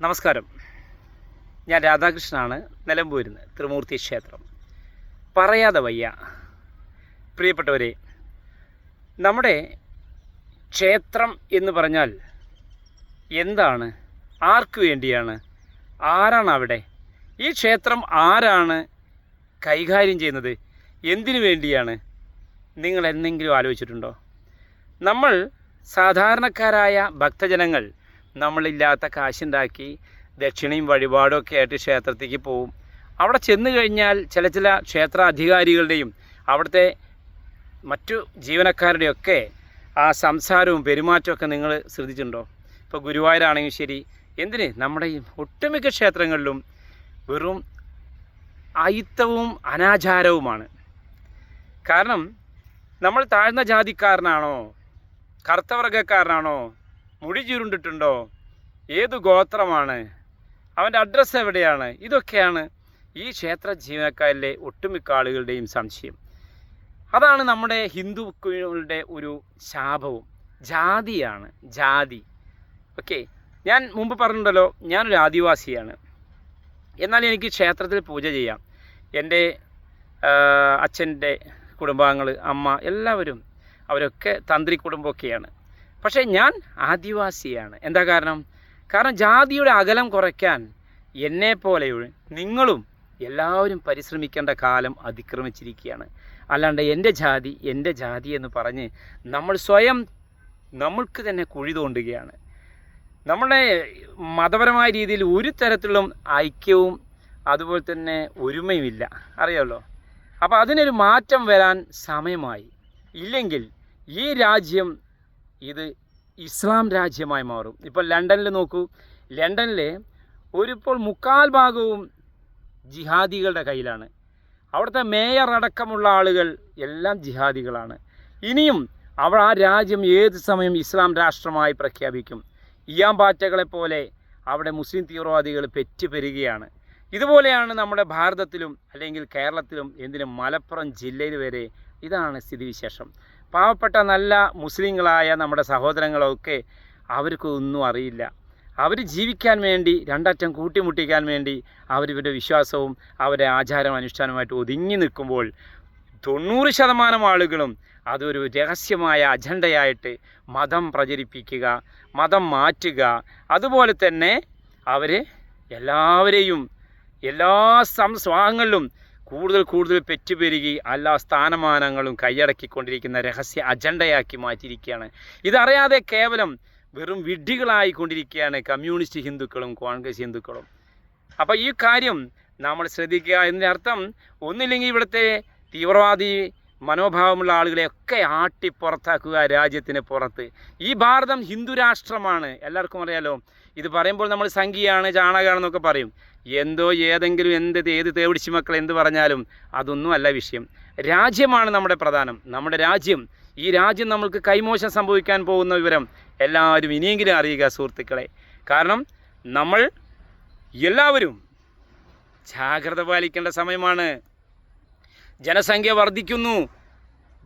നമസ്കാരം. ഞാൻ രാധാകൃഷ്ണനാണ്. നിലമ്പൂരിൽ നിന്ന് ത്രിമൂർത്തി ക്ഷേത്രം. പറയാതെ വയ്യ. പ്രിയപ്പെട്ടവരെ നമ്മുടെ ക്ഷേത്രം എന്ന് പറഞ്ഞാൽ എന്താണ്? ആർക്കു വേണ്ടിയാണ്? ആരാണ് അവിടെ? ഈ ക്ഷേത്രം ആരാണ് കൈകാര്യം ചെയ്യുന്നത്? എന്തിനു വേണ്ടിയാണ്? നിങ്ങൾ എന്തെങ്കിലും ആലോചിച്ചിട്ടുണ്ടോ? നമ്മൾ സാധാരണക്കാരായ ഭക്തജനങ്ങൾ നമ്മളില്ലാത്ത കാശുണ്ടാക്കി ദക്ഷിണയും വഴിപാടും ഒക്കെ ആയിട്ട് ക്ഷേത്രത്തിലേക്ക് പോവും. അവിടെ ചെന്ന് കഴിഞ്ഞാൽ ചില ചില ക്ഷേത്ര അധികാരികളുടെയും അവിടുത്തെ മറ്റു ജീവനക്കാരുടെയൊക്കെ ആ സംസാരവും പെരുമാറ്റമൊക്കെ നിങ്ങൾ ശ്രദ്ധിച്ചിട്ടുണ്ടോ? ഇപ്പോൾ ഗുരുവായൂരാണെങ്കിലും ശരി. എന്തിന്? നമ്മുടെ ഈ ഒട്ടുമിക്ക ക്ഷേത്രങ്ങളിലും വെറും അയിത്തവും അനാചാരവുമാണ്. കാരണം നമ്മൾ താഴ്ന്ന ജാതിക്കാരനാണോ? കറുത്ത വർഗക്കാരനാണോ മുടി ചുരുണ്ടിട്ടുണ്ടോ? ഏത് ഗോത്രമാണ്? അവന്റെ അഡ്രസ്സ് എവിടെയാണ്? ഇതൊക്കെയാണ് ഈ ക്ഷേത്ര ജീവനക്കാരിലെ ഒട്ടുമിക്ക ആളുകളുടെയും സംശയം. അതാണ് നമ്മുടെ ഹിന്ദുക്കളുടെ ഒരു ശാപവും. ജാതിയാണ് ജാതി. ഓക്കെ ഞാൻ മുമ്പ് പറഞ്ഞിട്ടുണ്ടല്ലോ ഞാനൊരു ആദിവാസിയാണ്. എന്നാൽ എനിക്ക് ക്ഷേത്രത്തിൽ പൂജ ചെയ്യാം. എന്റെ അച്ഛന്റെ കുടുംബാംഗങ്ങൾ അമ്മ എല്ലാവരും അവരൊക്കെ തന്ത്രി കുടുംബമൊക്കെയാണ്. പക്ഷേ ഞാൻ ആദിവാസിയാണ്. എന്താ കാരണം? കാരണം ജാതിയുടെ അകലം കുറയ്ക്കാൻ എന്നെ പോലെ നിങ്ങളും എല്ലാവരും പരിശ്രമിക്കേണ്ട കാലം അതിക്രമിച്ചിരിക്കുകയാണ്. അല്ലാണ്ട് എന്റെ ജാതി എന്റെ ജാതി എന്ന് പറഞ്ഞ് നമ്മൾ സ്വയം നമ്മൾക്ക് തന്നെ കുഴി തോണ്ടുകയാണ്. നമ്മുടെ മതപരമായ രീതിയിൽ ഒരു തരത്തിലുള്ള ഐക്യവും അതുപോലെ തന്നെ ഒരുമയുമില്ല. അറിയാമല്ലോ അപ്പോൾ അതിനൊരു മാറ്റം വരാൻ സമയമായി. ഇല്ലെങ്കിൽ ഈ രാജ്യം ഇത് ഇസ്ലാം രാജ്യമായി മാറും. ഇപ്പോൾ ലണ്ടനിൽ നോക്കൂ. ലണ്ടനിൽ ഒരിപ്പോൾ മുക്കാൽ ഭാഗവും ജിഹാദികളുടെ കയ്യിലാണ്. അവിടുത്തെ മേയർ അടക്കമുള്ള ആളുകൾ എല്ലാം ജിഹാദികളാണ്. ഇനിയും അവർ ആ രാജ്യം ഏത് സമയം ഇസ്ലാം രാഷ്ട്രമായി പ്രഖ്യാപിക്കും? ഇയാമ്പാറ്റകളെ പോലെ അവിടെ മുസ്ലിം തീവ്രവാദികൾ പെറ്റുപെരുകയാണ്. ഇതുപോലെയാണ് നമ്മുടെ ഭാരതത്തിലും അല്ലെങ്കിൽ കേരളത്തിലും എന്തിനും മലപ്പുറം ജില്ലയിൽ വരെ ഇതാണ് സ്ഥിതിവിശേഷം. പാവപ്പെട്ട നല്ല മുസ്ലിങ്ങളായ നമ്മുടെ സഹോദരങ്ങളൊക്കെ അവർക്ക് ഒന്നും അറിയില്ല. അവർ ജീവിക്കാൻ വേണ്ടി രണ്ടറ്റം കൂട്ടിമുട്ടിക്കാൻ വേണ്ടി അവരിവരുടെ വിശ്വാസവും അവരുടെ ആചാരം അനുഷ്ഠാനമായിട്ട് ഒതുങ്ങി നിൽക്കുമ്പോൾ തൊണ്ണൂറ് ശതമാനം ആളുകളും അതൊരു രഹസ്യമായ അജണ്ടയായിട്ട് മതം പ്രചരിപ്പിക്കുക മതം മാറ്റുക. അതുപോലെ തന്നെ അവർ എല്ലാവരെയും എല്ലാ സംസ്വാങ്ങളിലും കൂടുതൽ കൂടുതൽ പെറ്റുപെരുകി എല്ലാ സ്ഥാനമാനങ്ങളും കൈയടക്കിക്കൊണ്ടിരിക്കുന്ന രഹസ്യ അജണ്ടയാക്കി മാറ്റിയിരിക്കുകയാണ്. ഇതറിയാതെ കേവലം വെറും വിഡ്ഢികളായി കൊണ്ടിരിക്കുകയാണ് കമ്മ്യൂണിസ്റ്റ് ഹിന്ദുക്കളും കോൺഗ്രസ് ഹിന്ദുക്കളും. അപ്പോൾ ഈ കാര്യം നമ്മൾ ശ്രദ്ധിക്കുക എന്നർത്ഥം ഒന്നില്ലെങ്കിൽ ഇവിടുത്തെ തീവ്രവാദി മനോഭാവമുള്ള ആളുകളെയൊക്കെ ആട്ടി പുറത്താക്കുക രാജ്യത്തിന് പുറത്ത്. ഈ ഭാരതം ഹിന്ദു രാഷ്ട്രമാണ്. എല്ലാവർക്കും അറിയാലോ. ഇത് പറയുമ്പോൾ നമ്മൾ സംഖ്യയാണ് ചാണകമാണെന്നൊക്കെ പറയും. എന്തോ ഏതെങ്കിലും എന്ത് ഏത് തേവിടിച്ച് മക്കൾ എന്ത് പറഞ്ഞാലും അതൊന്നും അല്ല വിഷയം. രാജ്യമാണ് നമ്മുടെ പ്രധാനം. നമ്മുടെ രാജ്യം. ഈ രാജ്യം നമ്മൾക്ക് കൈമോശം സംഭവിക്കാൻ പോകുന്ന വിവരം എല്ലാവരും ഇനിയെങ്കിലും അറിയുക സുഹൃത്തുക്കളെ. കാരണം നമ്മൾ എല്ലാവരും ജാഗ്രത പാലിക്കേണ്ട സമയമാണ്. ജനസംഖ്യ വർദ്ധിക്കുന്നു.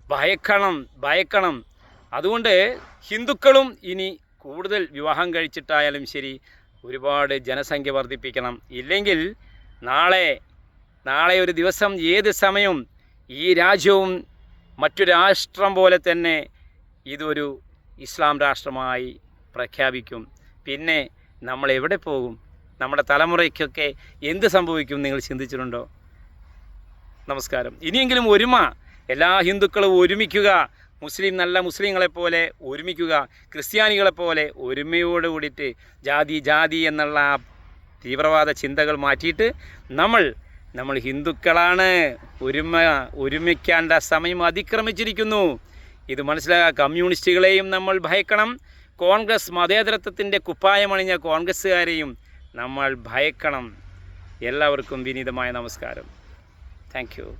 ഭയക്കണം ഭയക്കണം. അതുകൊണ്ട് ഹിന്ദുക്കളും ഇനി കൂടുതൽ വിവാഹം കഴിച്ചിട്ടായാലും ശരി ഒരുപാട് ജനസംഖ്യ വർദ്ധിപ്പിക്കണം. ഇല്ലെങ്കിൽ നാളെ നാളെ ഒരു ദിവസം ഏത് സമയവും ഈ രാജ്യവും മറ്റു രാഷ്ട്രം പോലെ തന്നെ ഇതൊരു ഇസ്ലാം രാഷ്ട്രമായി പ്രഖ്യാപിക്കും. പിന്നെ നമ്മൾ എവിടെ പോകും? നമ്മുടെ തലമുറയ്ക്കൊക്കെ എന്ത് സംഭവിക്കും നിങ്ങൾ ചിന്തിച്ചിട്ടുണ്ടോ? നമസ്കാരം. ഇനിയെങ്കിലും ഒരുമ. എല്ലാ ഹിന്ദുക്കളും ഒരുമിക്കുക. മുസ്ലിം നല്ല മുസ്ലിങ്ങളെപ്പോലെ ഒരുമിക്കുക. ക്രിസ്ത്യാനികളെപ്പോലെ ഒരുമയോട് കൂടിയിട്ട് ജാതി ജാതി എന്നുള്ള തീവ്രവാദ ചിന്തകൾ മാറ്റിയിട്ട് നമ്മൾ നമ്മൾ ഹിന്ദുക്കളാണ്. ഒരുമ ഒരുമിക്കേണ്ട സമയം അതിക്രമിച്ചിരിക്കുന്നു. ഇത് മനസ്സിലാക്കുക കമ്മ്യൂണിസ്റ്റുകളെയും നമ്മൾ ഭയക്കണം. കോൺഗ്രസ് മതേതരത്വത്തിന്റെ കുപ്പായമണിഞ്ഞ കോൺഗ്രസ്സുകാരെയും നമ്മൾ ഭയക്കണം. എല്ലാവർക്കും വിനീതമായ നമസ്കാരം. Thank you.